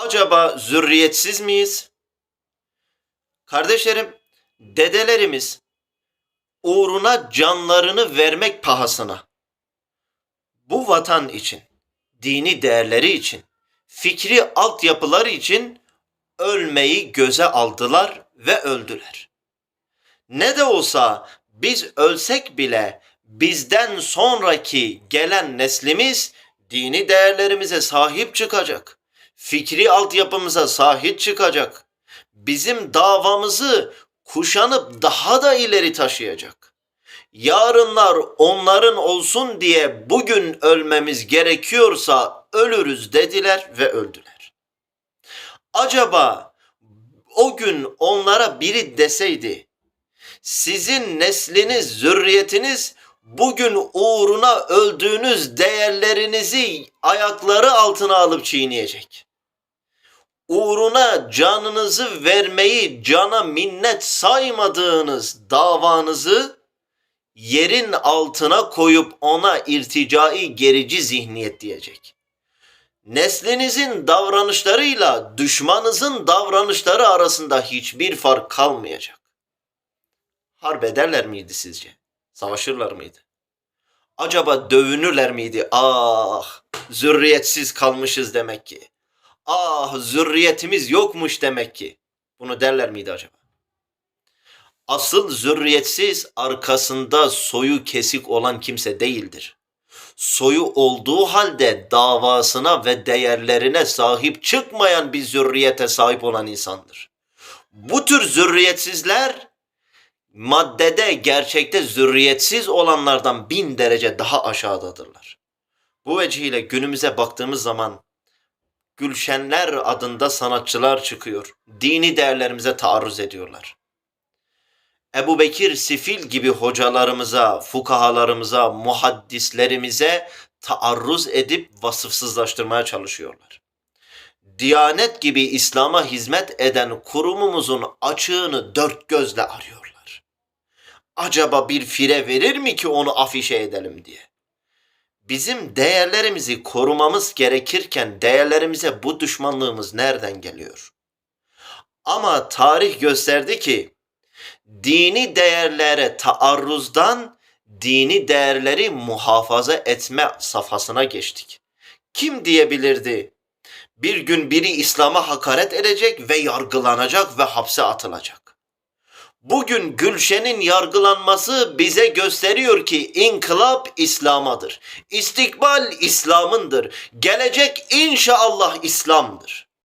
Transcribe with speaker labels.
Speaker 1: Acaba zürriyetsiz miyiz? Kardeşlerim, dedelerimiz uğruna canlarını vermek pahasına bu vatan için, dini değerleri için, fikri altyapıları için ölmeyi göze aldılar ve öldüler. Ne de olsa biz ölsek bile bizden sonraki gelen neslimiz dini değerlerimize sahip çıkacak. Fikri altyapımıza sahip çıkacak. Bizim davamızı kuşanıp daha da ileri taşıyacak. Yarınlar onların olsun diye bugün ölmemiz gerekiyorsa ölürüz dediler ve öldüler. Acaba o gün onlara biri deseydi sizin nesliniz, zürriyetiniz bugün uğruna öldüğünüz değerlerinizi ayakları altına alıp çiğneyecek. Uğruna canınızı vermeyi cana minnet saymadığınız davanızı yerin altına koyup ona irticai gerici zihniyet diyecek. Neslinizin davranışlarıyla düşmanınızın davranışları arasında hiçbir fark kalmayacak. Harp ederler miydi sizce? Savaşırlar mıydı? Acaba dövünürler miydi? Ah, zürriyetsiz kalmışız demek ki. Ah, zürriyetimiz yokmuş demek ki. Bunu derler miydi acaba? Asıl zürriyetsiz arkasında soyu kesik olan kimse değildir. Soyu olduğu halde davasına ve değerlerine sahip çıkmayan bir zürriyete sahip olan insandır. Bu tür zürriyetsizler maddede gerçekte zürriyetsiz olanlardan bin derece daha aşağıdadırlar. Bu vecihle günümüze baktığımız zaman Gülşenler adında sanatçılar çıkıyor. Dini değerlerimize taarruz ediyorlar. Ebu Bekir Sifil gibi hocalarımıza, fukahalarımıza, muhaddislerimize taarruz edip vasıfsızlaştırmaya çalışıyorlar. Diyanet gibi İslam'a hizmet eden kurumumuzun açığını dört gözle arıyorlar. Acaba bir fire verir mi ki onu afişe edelim diye. Bizim değerlerimizi korumamız gerekirken değerlerimize bu düşmanlığımız nereden geliyor? Ama tarih gösterdi ki dini değerlere taarruzdan dini değerleri muhafaza etme safhasına geçtik. Kim diyebilirdi? Bir gün biri İslam'a hakaret edecek ve yargılanacak ve hapse atılacak. Bugün Gülşen'in yargılanması bize gösteriyor ki inkılap İslam'adır. İstikbal İslam'ındır. Gelecek inşallah İslam'dır.